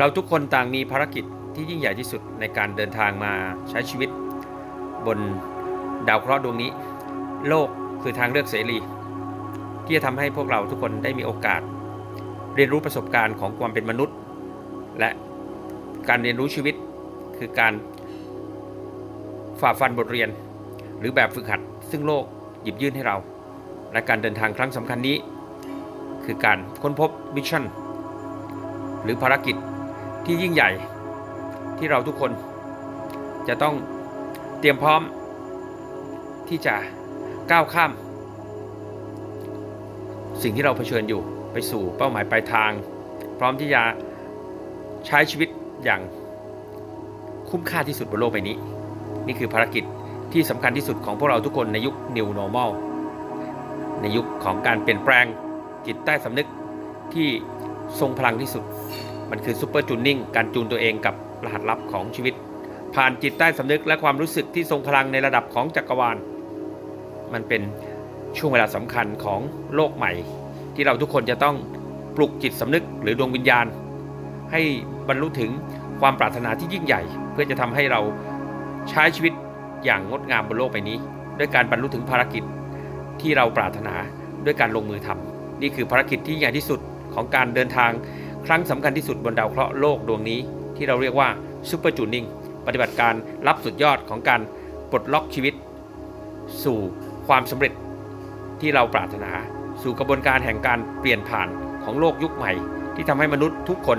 เราทุกคนต่างมีภารกิจที่ยิ่งใหญ่ที่สุดในการเดินทางมาใช้ชีวิต บนดาวเคราะห์ดวงนี้ โลกคือทางเลือกเสรี ที่จะทำให้พวกเราทุกคนได้มีโอกาส เรียนรู้ประสบการณ์ของความเป็นมนุษย์ และการเรียนรู้ชีวิตคือการฝ่าฟันบทเรียน หรือแบบฝึกหัด ซึ่งโลกหยิบยื่นให้เรา และการเดินทางครั้งสำคัญนี้ คือการค้นพบมิชชั่นหรือภารกิจ ที่ยิ่งใหญ่ที่เราทุกคนจะต้องเตรียมพร้อมที่จะก้าวข้าม สิ่งที่เราเผชิญอยู่ไปสู่เป้าหมายปลายทาง พร้อมที่จะใช้ชีวิตอย่างคุ้มค่าที่สุดบนโลกใบนี้ นี่คือภารกิจที่สำคัญที่สุดของพวกเราทุกคนในยุค New Normal ในยุคของการเปลี่ยนแปลงจิตใต้สำนึกที่ทรงพลังที่สุด มันคือซูเปอร์จูนนิ่งการจูนตัวเองกับรหัสลับของชีวิต ผ่านจิตใต้สำนึกและความรู้สึกที่ทรงพลังในระดับของจักรวาล มันเป็นช่วงเวลาสำคัญของโลกใหม่ ที่เราทุกคนจะต้องปลุกจิตสำนึกหรือดวงวิญญาณ ให้บรรลุถึงความปรารถนาที่ยิ่งใหญ่ เพื่อจะทำให้เราใช้ชีวิตอย่างงดงามบนโลกใบนี้ ด้วยการบรรลุถึงภารกิจที่เราปรารถนาด้วยการลงมือทำนี่คือภารกิจที่ใหญ่ที่สุดของการเดินทาง ครั้งสำคัญที่สุดบนดาวเคราะห์โลกดวงนี้ ที่เราเรียกว่าซูเปอร์จูนิงปฏิบัติการรับสุดยอดของการปลดล็อกชีวิต สู่ความสำเร็จที่เราปรารถนา สู่กระบวนการแห่งการเปลี่ยนผ่านของโลกยุคใหม่ ที่ทำให้มนุษย์ทุกคน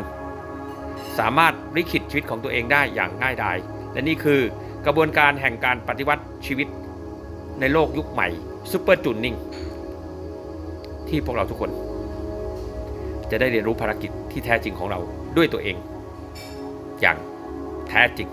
สามารถลิขิตชีวิตของตัวเองได้อย่างง่ายดายและนี่คือกระบวนการแห่งการปฏิวัติชีวิต ในโลกยุคใหม่ซูเปอร์จูนิ่งที่พวกเราทุกคน จะได้เรียนรู้ภารกิจที่แท้จริงของเราด้วยตัวเอง อย่างแท้จริง